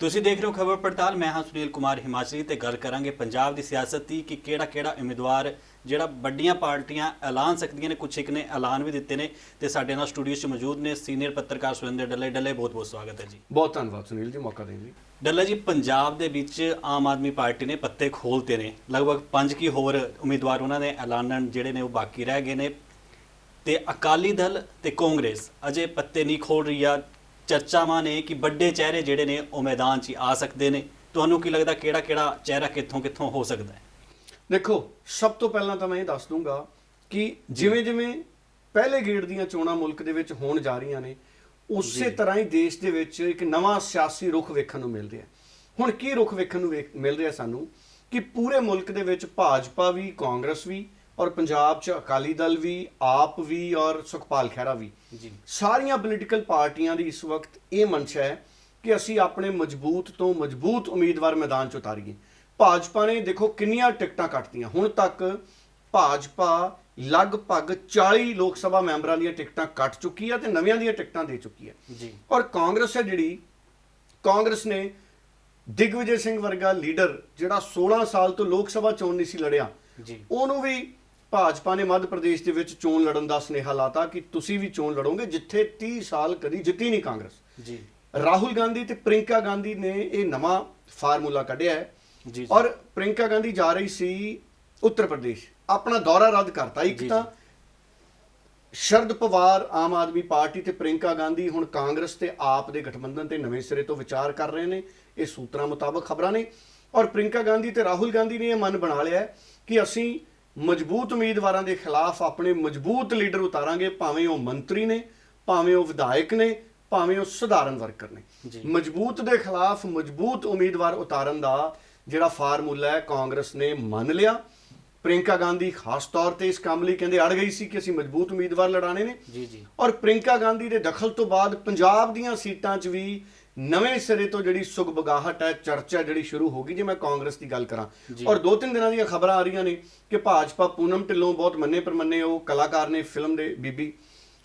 ਤੁਸੀਂ ਦੇਖ ਰਹੇ ਹੋ ਖਬਰ ਪੜਤਾਲ ਮੈਂ ਹਾਂ ਸੁਨੀਲ ਕੁਮਾਰ ਹਿਮਾਚਲੀ ਤੇ ਗੱਲ ਕਰਾਂਗੇ ਪੰਜਾਬ ਦੀ ਸਿਆਸਤ ਦੀ ਕਿ ਕਿਹੜਾ ਕਿਹੜਾ ਉਮੀਦਵਾਰ ਜਿਹੜਾ ਵੱਡੀਆਂ ਪਾਰਟੀਆਂ ਐਲਾਨ ਸਕਦੀਆਂ ਨੇ ਕੁਛ ਇੱਕ ਨੇ ਐਲਾਨ ਵੀ ਦਿੱਤੇ ਨੇ ਤੇ ਸਾਡੇ ਨਾਲ ਸਟੂਡੀਓ 'ਚ ਮੌਜੂਦ ਨੇ ਸੀਨੀਅਰ ਪੱਤਰਕਾਰ ਸੁਰਿੰਦਰ ਡੱਲੇ। ਡੱਲੇ ਬਹੁਤ ਬਹੁਤ ਸਵਾਗਤ ਹੈ ਜੀ। ਬਹੁਤ ਧੰਨਵਾਦ ਸੁਨੀਲ ਜੀ ਮੌਕਾ ਦੇਣ ਲਈ। ਡੱਲਾ ਜੀ ਪੰਜਾਬ ਦੇ ਵਿੱਚ ਆਮ ਆਦਮੀ ਪਾਰਟੀ ਨੇ ਪੱਤੇ ਖੋਲਤੇ ਨੇ। ਲਗਭਗ ਪੰਜ ਕੀ ਹੋਰ ਉਮੀਦਵਾਰ ਉਹਨਾਂ ਦੇ ਐਲਾਨਣ ਜਿਹੜੇ ਨੇ ਉਹ ਬਾਕੀ ਰਹਿ ਗਏ ਨੇ। ਤੇ ਅਕਾਲੀ ਦਲ ਤੇ ਕਾਂਗਰਸ ਅਜੇ ਪੱਤੇ ਨਹੀਂ ਖੋਲ ਰਹੀ ਆ। ਚਰਚਾਵਾਂ ਨੇ ਕਿ ਵੱਡੇ ਚਿਹਰੇ ਜਿਹੜੇ ਨੇ ਉਹ ਮੈਦਾਨ 'ਚ ਆ ਸਕਦੇ ਨੇ। ਤੁਹਾਨੂੰ ਕੀ ਲੱਗਦਾ ਕਿਹੜਾ ਕਿਹੜਾ ਚਿਹਰਾ ਕਿੱਥੋਂ ਕਿੱਥੋਂ ਹੋ ਸਕਦਾ ਹੈ? ਦੇਖੋ ਸਭ ਤੋਂ ਪਹਿਲਾਂ ਤਾਂ ਮੈਂ ਇਹ ਦੱਸ ਦੂੰਗਾ ਕਿ ਜਿਵੇਂ ਜਿਵੇਂ ਪਹਿਲੇ ਗੇੜ ਦੀਆਂ ਚੋਣਾਂ ਮੁਲਕ ਦੇ ਵਿੱਚ ਹੋਣ ਜਾ ਰਹੀਆਂ ਨੇ ਉਸੇ ਤਰ੍ਹਾਂ ਹੀ ਦੇਸ਼ ਦੇ ਵਿੱਚ ਇੱਕ ਨਵਾਂ ਸਿਆਸੀ ਰੁਖ ਵੇਖਣ ਨੂੰ ਮਿਲ ਰਿਹਾ ਹੁਣ ਕੀ ਰੁਖ ਵੇਖਣ ਨੂੰ ਮਿਲ ਰਿਹਾ ਸਾਨੂੰ? ਕਿ ਪੂਰੇ ਮੁਲਕ ਦੇ ਵਿੱਚ ਭਾਜਪਾ ਵੀ ਕਾਂਗਰਸ ਵੀ ਔਰ ਪੰਜਾਬ 'ਚ ਅਕਾਲੀ ਦਲ ਵੀ ਆਪ ਵੀ ਔਰ ਸੁਖਪਾਲ ਖਹਿਰਾ ਵੀ। ਜੀ। ਸਾਰੀਆਂ ਪੋਲੀਟੀਕਲ ਪਾਰਟੀਆਂ ਦੀ ਇਸ ਵਕਤ ਇਹ ਮਨਸ਼ਾ ਹੈ ਕਿ ਅਸੀਂ ਆਪਣੇ ਮਜ਼ਬੂਤ ਤੋਂ ਮਜ਼ਬੂਤ ਉਮੀਦਵਾਰ ਮੈਦਾਨ 'ਚ ਉਤਾਰੀਏ। ਭਾਜਪਾ ਨੇ ਦੇਖੋ ਕਿੰਨੀਆਂ ਟਿਕਟਾਂ ਕੱਟਤੀਆਂ। ਹੁਣ ਤੱਕ ਭਾਜਪਾ ਲਗਭਗ 40 ਲੋਕ ਸਭਾ ਮੈਂਬਰਾਂ ਦੀਆਂ ਟਿਕਟਾਂ ਕੱਟ ਚੁੱਕੀ ਹੈ ਤੇ ਨਵਿਆਂ ਦੀਆਂ ਟਿਕਟਾਂ ਦੇ ਚੁੱਕੀ ਹੈ। ਜੀ। ਔਰ ਕਾਂਗਰਸ ਹੈ ਜਿਹੜੀ ਕਾਂਗਰਸ ਨੇ ਦਿਗਵਿਜੇ ਸਿੰਘ ਵਰਗਾ ਲੀਡਰ ਜਿਹੜਾ 16 ਸਾਲ ਤੋਂ ਲੋਕ ਸਭਾ ਚੋਣ ਨਹੀਂ ਸੀ ਲੜਿਆ ਜੀ। ਉਹਨੂੰ ਵੀ ਭਾਜਪਾ ਨੇ ਮੱਧ ਪ੍ਰਦੇਸ਼ ਦੇ ਵਿੱਚ ਚੋਣ ਲੜਨ ਦਾ ਸੁਨੇਹਾ ਲਾਤਾ ਕਿ ਤੁਸੀਂ ਵੀ ਚੋਣ ਲੜੋਗੇ ਜਿੱਥੇ 30 ਸਾਲ ਕਦੀ ਜਿੱਤੀ ਨਹੀਂ ਕਾਂਗਰਸ। ਜੀ। ਰਾਹੁਲ ਗਾਂਧੀ ਤੇ ਪ੍ਰਿੰਕਾ ਗਾਂਧੀ ਨੇ ਇਹ ਨਵਾਂ ਫਾਰਮੂਲਾ ਕੱਢਿਆ ਹੈ। ਜੀ। ਔਰ ਪ੍ਰਿੰਕਾ ਗਾਂਧੀ ਜਾ ਰਹੀ ਸੀ ਉੱਤਰ ਪ੍ਰਦੇਸ਼। ਆਪਣਾ ਦੌਰਾ ਰੱਦ ਕਰਤਾ ਇੱਕ ਤਾਂ ਸ਼ਰਦ ਪਵਾਰ ਆਮ ਆਦਮੀ ਪਾਰਟੀ ਤੇ ਪ੍ਰਿੰਕਾ ਗਾਂਧੀ ਹੁਣ ਕਾਂਗਰਸ ਤੇ ਆਪ ਦੇ ਗਠਬੰਧਨ ਤੇ ਨਵੇਂ ਸਿਰੇ ਤੋਂ ਵਿਚਾਰ ਕਰ ਰਹੇ ਨੇ। ਇਹ ਸੂਤਰਾਂ ਮੁਤਾਬਕ ਖਬਰਾਂ ਨੇ। ਔਰ ਪ੍ਰਿੰਕਾ ਗਾਂਧੀ ਤੇ ਰਾਹੁਲ ਗਾਂਧੀ ਨੇ ਇਹ ਮਨ ਬਣਾ ਲਿਆ ਕਿ ਅਸੀਂ ਮਜ਼ਬੂਤ ਉਮੀਦਵਾਰਾਂ ਦੇ ਖਿਲਾਫ ਆਪਣੇ ਮਜ਼ਬੂਤ ਲੀਡਰ ਉਤਾਰਾਂਗੇ ਭਾਵੇਂ ਉਹ ਮੰਤਰੀ ਨੇ ਭਾਵੇਂ ਉਹ ਵਿਧਾਇਕ ਨੇ ਭਾਵੇਂ ਉਹ ਸਧਾਰਨ ਵਰਕਰ ਨੇ। ਮਜ਼ਬੂਤ ਦੇ ਖਿਲਾਫ ਮਜ਼ਬੂਤ ਉਮੀਦਵਾਰ ਉਤਾਰਨ ਦਾ ਜਿਹੜਾ ਫਾਰਮੂਲਾ ਹੈ ਕਾਂਗਰਸ ਨੇ ਮੰਨ ਲਿਆ। ਪ੍ਰਿੰਕਾ ਗਾਂਧੀ ਖਾਸ ਤੌਰ ਤੇ ਇਸ ਕੰਮ ਲਈ ਕਹਿੰਦੇ ਅੜ ਗਈ ਸੀ ਕਿ ਅਸੀਂ ਮਜ਼ਬੂਤ ਉਮੀਦਵਾਰ ਲੜਾਣੇ ਨੇ। ਜੀ ਜੀ। ਔਰ ਪ੍ਰਿੰਕਾ ਗਾਂਧੀ ਦੇ ਦਖਲ ਤੋਂ ਬਾਅਦ ਪੰਜਾਬ ਦੀਆਂ ਸੀਟਾਂ 'ਚ ਵੀ ਨਵੇਂ ਸਿਰੇ ਤੋਂ ਜਿਹੜੀ ਸੁਗਬਗਾਹਟ ਹੈ ਚਰਚਾ ਜਿਹੜੀ ਸ਼ੁਰੂ ਹੋ ਗਈ ਜੇ ਮੈਂ ਕਾਂਗਰਸ ਦੀ ਗੱਲ ਕਰਾਂ। ਔਰ ਦੋ ਤਿੰਨ ਦਿਨਾਂ ਦੀਆਂ ਖਬਰਾਂ ਆ ਰਹੀਆਂ ਨੇ ਕਿ ਭਾਜਪਾ ਪੂਨਮ ਢਿੱਲੋਂ ਬਹੁਤ ਮੰਨੇ ਪਰਮੰਨੇ ਉਹ ਕਲਾਕਾਰ ਨੇ ਫਿਲਮ ਦੇ ਬੀਬੀ।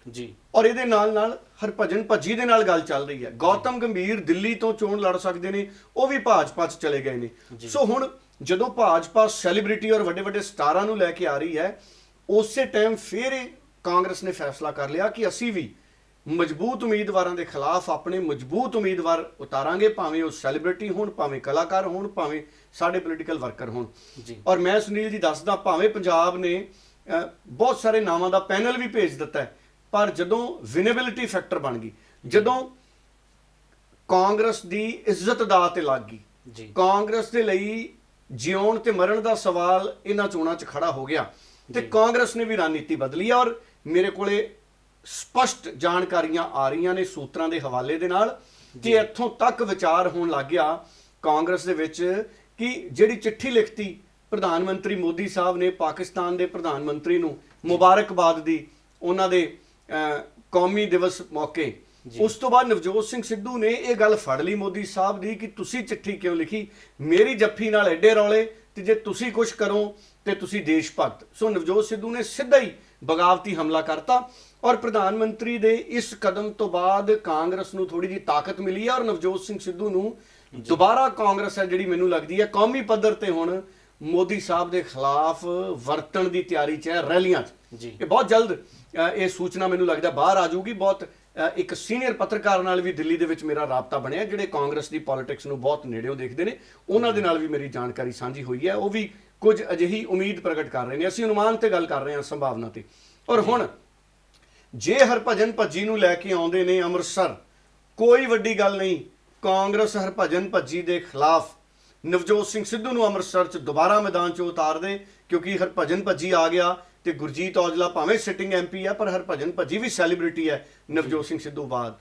ਜੀ। ਔਰ ਇਹਦੇ ਨਾਲ ਨਾਲ ਹਰਭਜਨ ਭੱਜੀ ਦੇ ਨਾਲ ਗੱਲ ਚੱਲ ਰਹੀ ਹੈ। ਗੌਤਮ ਗੰਭੀਰ ਦਿੱਲੀ ਤੋਂ ਚੋਣ ਲੜ ਸਕਦੇ ਨੇ ਉਹ ਵੀ ਭਾਜਪਾ 'ਚ ਚਲੇ ਗਏ ਨੇ। ਸੋ ਹੁਣ ਜਦੋਂ ਭਾਜਪਾ ਸੈਲੀਬ੍ਰਿਟੀ ਔਰ ਵੱਡੇ ਵੱਡੇ ਸਟਾਰਾਂ ਨੂੰ ਲੈ ਕੇ ਆ ਰਹੀ ਹੈ ਉਸੇ ਟਾਈਮ ਫਿਰ ਕਾਂਗਰਸ ਨੇ ਫੈਸਲਾ ਕਰ ਲਿਆ ਕਿ ਅਸੀਂ ਵੀ ਮਜ਼ਬੂਤ ਉਮੀਦਵਾਰਾਂ ਦੇ ਖਿਲਾਫ ਆਪਣੇ ਮਜ਼ਬੂਤ ਉਮੀਦਵਾਰ ਉਤਾਰਾਂਗੇ ਭਾਵੇਂ ਉਹ ਸੈਲੀਬ੍ਰਿਟੀ ਹੋਣ ਭਾਵੇਂ ਕਲਾਕਾਰ ਹੋਣ ਭਾਵੇਂ ਸਾਡੇ ਪੋਲੀਟੀਕਲ ਵਰਕਰ ਹੋਣ। ਜੀ। ਔਰ ਮੈਂ ਸੁਨੀਲ ਜੀ ਦੱਸਦਾ ਭਾਵੇਂ ਪੰਜਾਬ ਨੇ ਬਹੁਤ ਸਾਰੇ ਨਾਵਾਂ ਦਾ ਪੈਨਲ ਵੀ ਭੇਜ ਦਿੱਤਾ ਪਰ ਜਦੋਂ ਵਿਨੇਬਿਲਿਟੀ ਫੈਕਟਰ ਬਣ ਗਈ ਜਦੋਂ ਕਾਂਗਰਸ ਦੀ ਇੱਜ਼ਤ ਦਾ ਤੇ ਲੱਗ ਗਈ ਜੀ। ਕਾਂਗਰਸ ਦੇ ਲਈ ਜਿਉਣ ਤੇ ਮਰਨ ਦਾ ਸਵਾਲ ਇਹਨਾਂ ਚੋਣਾਂ 'ਚ ਖੜਾ ਹੋ ਗਿਆ ਤੇ। ਕਾਂਗਰਸ ਨੇ ਵੀ ਰਣਨੀਤੀ ਬਦਲੀ ਔਰ ਮੇਰੇ ਕੋਲੇ ਸਪਸ਼ਟ ਜਾਣਕਾਰੀਆਂ ਆ ਰਹੀਆਂ ਨੇ ਸੂਤਰਾਂ ਦੇ ਹਵਾਲੇ ਦੇ ਨਾਲ ਕਿ ਇੱਥੋਂ ਤੱਕ ਵਿਚਾਰ ਹੋਣ ਲੱਗ ਗਿਆ ਕਾਂਗਰਸ ਦੇ ਵਿੱਚ ਕਿ ਜਿਹੜੀ ਚਿੱਠੀ ਲਿਖਤੀ ਪ੍ਰਧਾਨ ਮੰਤਰੀ ਮੋਦੀ ਸਾਹਿਬ ਨੇ ਪਾਕਿਸਤਾਨ ਦੇ ਪ੍ਰਧਾਨ ਮੰਤਰੀ ਨੂੰ ਮੁਬਾਰਕਬਾਦ ਦੀ ਉਹਨਾਂ ਦੇ ਕੌਮੀ ਦਿਵਸ ਮੌਕੇ। ਉਸ ਤੋਂ ਬਾਅਦ ਨਵਜੋਤ ਸਿੰਘ ਸਿੱਧੂ ਨੇ ਇਹ ਗੱਲ ਫੜ ਲਈ ਮੋਦੀ ਸਾਹਿਬ ਦੀ ਕਿ ਤੁਸੀਂ ਚਿੱਠੀ ਕਿਉਂ ਲਿਖੀ? ਮੇਰੀ ਜੱਫੀ ਨਾਲ ਐਡੇ ਰੌਲੇ ਤੇ ਜੇ ਤੁਸੀਂ ਕੁਝ ਕਰੋ ਤੇ ਤੁਸੀਂ ਦੇਸ਼ ਭਗਤ। ਸੋ ਨਵਜੋਤ ਸਿੱਧੂ ਨੇ ਸਿੱਧਾ ਹੀ ਬਗਾਵਤੀ ਹਮਲਾ ਕਰਤਾ। ਔਰ ਪ੍ਰਧਾਨ ਮੰਤਰੀ ਦੇ ਇਸ ਕਦਮ ਤੋਂ ਬਾਅਦ ਕਾਂਗਰਸ ਨੂੰ ਥੋੜੀ ਜੀ ਤਾਕਤ ਮਿਲੀ ਹੈ ਔਰ ਨਵਜੋਤ ਸਿੰਘ ਸਿੱਧੂ ਨੂੰ ਦੁਬਾਰਾ ਕਾਂਗਰਸ ਹੈ ਜਿਹੜੀ ਮੈਨੂੰ ਲੱਗਦੀ ਹੈ ਕੌਮੀ ਪੱਧਰ ਤੇ ਹੁਣ ਮੋਦੀ ਸਾਹਿਬ ਦੇ ਖਿਲਾਫ ਵਰਤਣ ਦੀ ਤਿਆਰੀ 'ਚ ਹੈ ਰੈਲੀਆਂ 'ਚ। ਜੀ। ਇਹ ਬਹੁਤ ਜਲਦ ਇਹ ਸੂਚਨਾ ਮੈਨੂੰ ਲੱਗਦਾ ਬਾਹਰ ਆ ਜਾਊਗੀ। ਬਹੁਤ ਇੱਕ ਸੀਨੀਅਰ ਪੱਤਰਕਾਰ ਨਾਲ ਵੀ ਦਿੱਲੀ ਦੇ ਵਿੱਚ ਮੇਰਾ ਰਾਬਤਾ ਬਣਿਆ ਜਿਹੜੇ ਕਾਂਗਰਸ ਦੀ ਪੋਲਿਟਿਕਸ ਨੂੰ ਬਹੁਤ ਨੇੜਿਓਂ ਦੇਖਦੇ ਨੇ। ਉਹਨਾਂ ਦੇ ਨਾਲ ਵੀ ਮੇਰੀ ਜਾਣਕਾਰੀ ਸਾਂਝੀ ਹੋਈ ਹੈ। ਉਹ ਵੀ ਕੁਝ ਅਜਿਹੀ ਉਮੀਦ ਪ੍ਰਗਟ ਕਰ ਰਹੇ ਨੇ। ਅਸੀਂ ਅਨੁਮਾਨ ਤੇ ਗੱਲ ਕਰ ਰਹੇ ਹਾਂ ਸੰਭਾਵਨਾ ਤੇ। ਔਰ ਹੁਣ ਜੇ ਹਰਭਜਨ ਭੱਜੀ ਨੂੰ ਲੈ ਕੇ ਆਉਂਦੇ ਨੇ ਅੰਮ੍ਰਿਤਸਰ ਕੋਈ ਵੱਡੀ ਗੱਲ ਨਹੀਂ ਕਾਂਗਰਸ ਹਰਭਜਨ ਭੱਜੀ ਦੇ ਖਿਲਾਫ ਨਵਜੋਤ ਸਿੰਘ ਸਿੱਧੂ ਨੂੰ ਅੰਮ੍ਰਿਤਸਰ 'ਚ ਦੁਬਾਰਾ ਮੈਦਾਨ 'ਚ ਉਤਾਰ ਦੇ ਕਿਉਂਕਿ ਹਰਭਜਨ ਭੱਜੀ ਆ ਗਿਆ ਤੇ ਗੁਰਜੀਤ ਔਜਲਾ ਭਾਵੇਂ ਸਿਟਿੰਗ ਐਮਪੀ ਹੈ ਪਰ ਹਰਭਜਨ ਭੱਜੀ ਵੀ ਸੈਲੀਬ੍ਰਿਟੀ ਹੈ ਨਵਜੋਤ ਸਿੰਘ ਸਿੱਧੂ ਬਾਅਦ।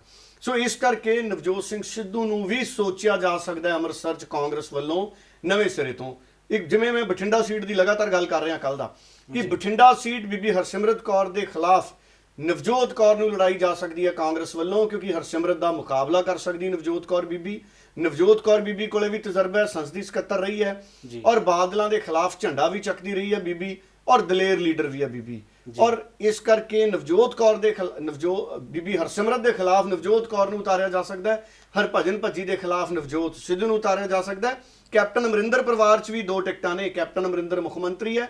ਸੋ ਇਸ ਕਰਕੇ ਨਵਜੋਤ ਸਿੰਘ ਸਿੱਧੂ ਨੂੰ ਵੀ ਸੋਚਿਆ ਜਾ ਸਕਦਾ ਹੈ ਅੰਮ੍ਰਿਤਸਰ 'ਚ ਕਾਂਗਰਸ ਵੱਲੋਂ ਨਵੇਂ ਸਿਰੇ ਤੋਂ। ਇੱਕ ਜਿਵੇਂ ਮੈਂ ਬਠਿੰਡਾ ਸੀਟ ਦੀ ਲਗਾਤਾਰ ਗੱਲ ਕਰ ਰਿਹਾ ਕੱਲ ਦਾ ਕਿ ਬਠਿੰਡਾ ਸੀਟ ਬੀਬੀ ਹਰਸਿਮਰਤ ਕੌਰ ਦੇ ਖਿਲਾਫ ਨਵਜੋਤ ਕੌਰ ਨੂੰ ਲੜਾਈ ਜਾ ਸਕਦੀ ਹੈ ਕਾਂਗਰਸ ਵੱਲੋਂ ਕਿਉਂਕਿ ਹਰਸਿਮਰਤ ਦਾ ਮੁਕਾਬਲਾ ਕਰ ਸਕਦੀ ਨਵਜੋਤ ਕੌਰ ਬੀਬੀ। ਨਵਜੋਤ ਕੌਰ ਬੀਬੀ ਕੋਲੇ ਵੀ ਤਜਰਬਾ ਹੈ ਸੰਸਦੀ ਸਕੱਤਰ ਰਹੀ ਹੈ। ਔਰ ਬਾਦਲਾਂ ਦੇ ਖਿਲਾਫ ਝੰਡਾ ਵੀ ਚੱਕਦੀ ਰਹੀ ਹੈ ਬੀਬੀ ਔਰ ਦਲੇਰ ਲੀਡਰ ਵੀ ਹੈ ਬੀਬੀ। ਔਰ ਇਸ ਕਰਕੇ ਨਵਜੋਤ ਕੌਰ ਦੇ ਨਵਜੋ ਬੀਬੀ ਹਰਸਿਮਰਤ ਦੇ ਖਿਲਾਫ ਨਵਜੋਤ ਕੌਰ ਨੂੰ ਉਤਾਰਿਆ ਜਾ ਸਕਦਾ ਹੈ। ਹਰਭਜਨ ਭੱਜੀ ਦੇ ਖਿਲਾਫ ਨਵਜੋਤ ਸਿੱਧੂ ਨੂੰ ਉਤਾਰਿਆ ਜਾ ਸਕਦਾ ਹੈ। ਕੈਪਟਨ ਅਮਰਿੰਦਰ ਪਰਿਵਾਰ 'ਚ ਵੀ ਦੋ ਟਿਕਟਾਂ ਨੇ। ਕੈਪਟਨ ਅਮਰਿੰਦਰ ਮੁੱਖ ਮੰਤਰੀ ਹੈ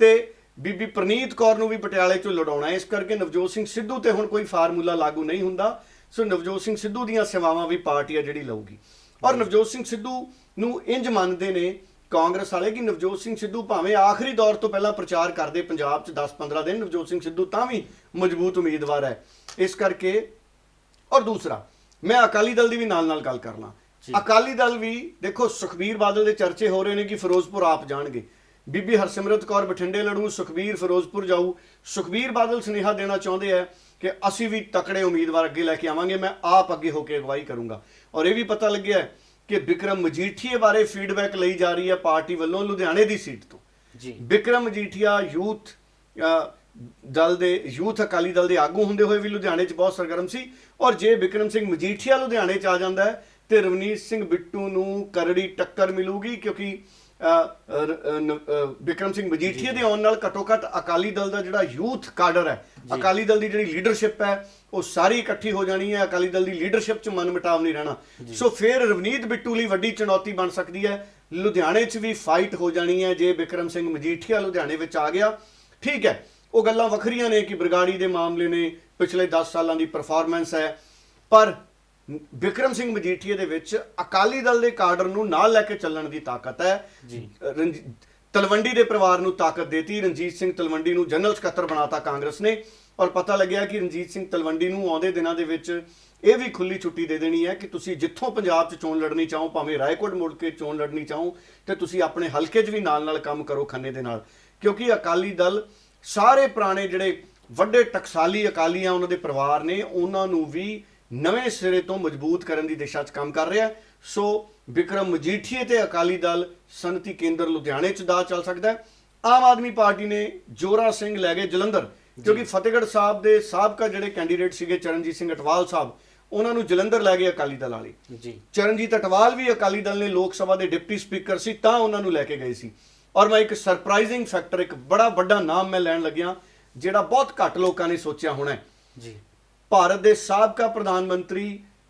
ਤੇ ਬੀਬੀ ਪ੍ਰਨੀਤ ਕੌਰ ਨੂੰ ਵੀ ਪਟਿਆਲੇ 'ਚੋਂ ਲੜਾਉਣਾ ਹੈ। ਇਸ ਕਰਕੇ ਨਵਜੋਤ ਸਿੰਘ ਸਿੱਧੂ ਤੇ ਹੁਣ ਕੋਈ ਫਾਰਮੂਲਾ ਲਾਗੂ ਨਹੀਂ ਹੁੰਦਾ। ਸੋ ਨਵਜੋਤ ਸਿੰਘ ਸਿੱਧੂ ਦੀਆਂ ਸੇਵਾਵਾਂ ਵੀ ਪਾਰਟੀ ਆ ਜਿਹੜੀ ਲਊਗੀ। ਔਰ ਨਵਜੋਤ ਸਿੰਘ ਸਿੱਧੂ ਨੂੰ ਇੰਜ ਮੰਨਦੇ ਨੇ ਕਾਂਗਰਸ ਵਾਲੇ ਕਿ ਨਵਜੋਤ ਸਿੰਘ ਸਿੱਧੂ ਭਾਵੇਂ ਆਖਰੀ ਦੌਰ ਤੋਂ ਪਹਿਲਾਂ ਪ੍ਰਚਾਰ ਕਰਦੇ ਪੰਜਾਬ 'ਚ 10-15 ਦਿਨ ਨਵਜੋਤ ਸਿੰਘ ਸਿੱਧੂ ਤਾਂ ਵੀ ਮਜ਼ਬੂਤ ਉਮੀਦਵਾਰ ਹੈ। ਇਸ ਕਰਕੇ ਔਰ ਦੂਸਰਾ ਮੈਂ ਅਕਾਲੀ ਦਲ ਦੀ ਵੀ ਨਾਲ ਨਾਲ ਗੱਲ ਕਰਨਾ ਅਕਾਲੀ ਦਲ ਵੀ ਦੇਖੋ ਸੁਖਬੀਰ ਬਾਦਲ ਦੇ ਚਰਚੇ ਹੋ ਰਹੇ ਨੇ ਕਿ ਫਿਰੋਜ਼ਪੁਰ ਆਪ ਜਾਣਗੇ। ਬੀਬੀ ਹਰਸਿਮਰਤ ਕੌਰ ਬਠਿੰਡੇ ਲੜੂ ਸੁਖਬੀਰ ਫਿਰੋਜ਼ਪੁਰ ਜਾਊ। ਸੁਖਬੀਰ ਬਾਦਲ ਸੁਨੇਹਾ ਦੇਣਾ ਚਾਹੁੰਦੇ ਆ ਕਿ ਅਸੀਂ ਵੀ ਤਕੜੇ ਉਮੀਦਵਾਰ ਅੱਗੇ ਲੈ ਕੇ ਆਵਾਂਗੇ ਮੈਂ ਆਪ ਅੱਗੇ ਹੋ ਕੇ ਅਗਵਾਈ ਕਰੂੰਗਾ। ਔਰ ਇਹ ਵੀ ਪਤਾ ਲੱਗਿਆ ਹੈ ਕਿ ਵਿਕਰਮ ਮਜੀਠੀਏ ਬਾਰੇ ਫੀਡਬੈਕ ਲਈ ਜਾ ਰਹੀ ਹੈ ਪਾਰਟੀ ਵੱਲੋਂ ਲੁਧਿਆਣੇ ਦੀ ਸੀਟ ਤੋਂ। ਜੀ। ਵਿਕਰਮ ਮਜੀਠੀਆ ਯੂਥ ਦਲ ਦੇ ਯੂਥ ਅਕਾਲੀ ਦਲ ਦੇ ਆਗੂ ਹੁੰਦੇ ਹੋਏ ਵੀ ਲੁਧਿਆਣੇ 'ਚ ਬਹੁਤ ਸਰਗਰਮ ਸੀ। ਔਰ ਜੇ ਵਿਕਰਮ ਸਿੰਘ ਮਜੀਠੀਆ ਲੁਧਿਆਣੇ 'ਚ ਆ ਜਾਂਦਾ ਹੈ ਤੇ ਰਵਨੀਤ ਸਿੰਘ ਬਿੱਟੂ ਨੂੰ ਕਰੜੀ ਟੱਕਰ ਮਿਲੂਗੀ ਕਿਉਂਕਿ ਵਿਕਰਮ ਸਿੰਘ ਮਜੀਠੀਆ ਦੇ ਆਉਣ ਨਾਲ ਘੱਟੋ ਘੱਟ ਅਕਾਲੀ ਦਲ ਦਾ ਜਿਹੜਾ ਯੂਥ ਕਾਡਰ ਹੈ ਅਕਾਲੀ ਦਲ ਦੀ ਜਿਹੜੀ ਲੀਡਰਸ਼ਿਪ ਹੈ ਉਹ ਸਾਰੀ ਇਕੱਠੀ ਹੋ ਜਾਣੀ ਹੈ ਅਕਾਲੀ ਦਲ ਦੀ ਲੀਡਰਸ਼ਿਪ 'ਚ ਮਨਮਟਾਵ ਨਹੀਂ ਰਹਿਣਾ। ਸੋ ਫਿਰ ਰਵਨੀਤ ਬਿੱਟੂ ਲਈ ਵੱਡੀ ਚੁਣੌਤੀ ਬਣ ਸਕਦੀ ਹੈ। ਲੁਧਿਆਣੇ 'ਚ ਵੀ ਫਾਈਟ ਹੋ ਜਾਣੀ ਹੈ ਜੇ ਵਿਕਰਮ ਸਿੰਘ ਮਜੀਠੀਆ ਲੁਧਿਆਣੇ ਵਿੱਚ ਆ ਗਿਆ। ਠੀਕ ਹੈ ਉਹ ਗੱਲਾਂ ਵੱਖਰੀਆਂ ਨੇ ਕਿ ਬਰਗਾੜੀ ਦੇ ਮਾਮਲੇ ਨੇ ਪਿਛਲੇ 10 ਸਾਲਾਂ ਦੀ ਪਰਫਾਰਮੈਂਸ ਹੈ। ਪਰ ਵਿਕਰਮ ਸਿੰਘ ਮਜੀਠੀਆ ਦੇ ਵਿੱਚ ਅਕਾਲੀ ਦਲ ਦੇ ਕਾਡਰ ਨੂੰ ਨਾਲ ਲੈ ਕੇ ਚੱਲਣ ਦੀ ਤਾਕਤ ਹੈ। ਜੀ। ਤਲਵੰਡੀ ਦੇ ਪਰਿਵਾਰ ਨੂੰ ਤਾਕਤ ਦੇਤੀ। ਰਣਜੀਤ ਸਿੰਘ ਤਲਵੰਡੀ ਨੂੰ ਜਨਰਲ ਸਕੱਤਰ ਬਣਾਤਾ ਕਾਂਗਰਸ ਨੇ ਔਰ ਪਤਾ ਲੱਗਿਆ ਕਿ ਰਣਜੀਤ ਸਿੰਘ ਤਲਵੰਡੀ ਨੂੰ ਆਉਂਦੇ ਦਿਨਾਂ ਦੇ ਵਿੱਚ ਇਹ ਵੀ ਖੁੱਲੀ ਛੁੱਟੀ ਦੇ ਦੇਣੀ ਹੈ ਕਿ ਤੁਸੀਂ ਜਿੱਥੋਂ ਪੰਜਾਬ 'ਚ ਚੋਣ ਲੜਨੀ ਚਾਹੋ ਭਾਵੇਂ ਰਾਏਕੋਟ ਮੁੜ ਕੇ ਚੋਣ ਲੜਨੀ ਚਾਹੋ ਤੇ ਤੁਸੀਂ ਆਪਣੇ ਹਲਕੇ 'ਚ ਵੀ ਨਾਲ ਨਾਲ ਕੰਮ ਕਰੋ ਖੰਨੇ ਦੇ ਨਾਲ। ਕਿਉਂਕਿ ਅਕਾਲੀ ਦਲ ਸਾਰੇ ਪੁਰਾਣੇ ਜਿਹੜੇ ਵੱਡੇ ਟਕਸਾਲੀ ਅਕਾਲੀ ਆ ਉਹਨਾਂ ਦੇ ਪਰਿਵਾਰ ਨੇ ਉਹਨਾਂ ਨੂੰ ਵੀ ਨਵੇਂ ਸਿਰੇ ਤੋਂ ਮਜ਼ਬੂਤ ਕਰਨ ਦੀ ਦਿਸ਼ਾ 'ਚ ਕੰਮ ਕਰ ਰਿਹਾ ਹੈ। ਸੋ ਵਿਕਰਮ ਮਜੀਠੀਏ ਤੇ ਅਕਾਲੀ ਦਲ ਸਨਤੀ ਕੇਂਦਰ ਲੁਧਿਆਣੇ 'ਚ ਦਾ ਚੱਲ ਸਕਦਾ ਹੈ। ਆਮ ਆਦਮੀ ਪਾਰਟੀ ਨੇ ਜੋਰਾ ਸਿੰਘ ਲੈ ਗਏ ਜਲੰਧਰ ਕਿਉਂਕਿ ਫਤਿਹਗੜ੍ਹ ਸਾਹਿਬ ਦੇ ਸਾਬਕਾ ਜਿਹੜੇ ਕੈਂਡੀਡੇਟ ਸੀਗੇ ਚਰਨਜੀਤ ਸਿੰਘ ਅਟਵਾਲ ਸਾਹਿਬ ਉਹਨਾਂ ਨੂੰ ਜਲੰਧਰ ਲੈ ਗਏ ਅਕਾਲੀ ਦਲ ਵਾਲੇ। ਜੀ। ਚਰਨਜੀਤ ਅਟਵਾਲ ਵੀ ਅਕਾਲੀ ਦਲ ਨੇ ਲੋਕ ਸਭਾ ਦੇ ਡਿਪਟੀ ਸਪੀਕਰ ਸੀ ਤਾਂ ਉਹਨਾਂ ਨੂੰ ਲੈ ਕੇ ਗਏ ਸੀ। ਔਰ ਮੈਂ ਇੱਕ ਸਰਪ੍ਰਾਈਜ਼ਿੰਗ ਫੈਕਟਰ ਇੱਕ ਬੜਾ ਵੱਡਾ ਨਾਮ ਮੈਂ ਲੈਣ ਲੱਗਿਆ ਜਿਹੜਾ ਬਹੁਤ ਘੱਟ ਲੋਕਾਂ ਨੇ ਸੋਚਿਆ ਹੋਣਾ ਜੀ। ਭਾਰਤ ਦੇ ਸਾਬਕਾ ਪ੍ਰਧਾਨ ਮੰਤਰੀ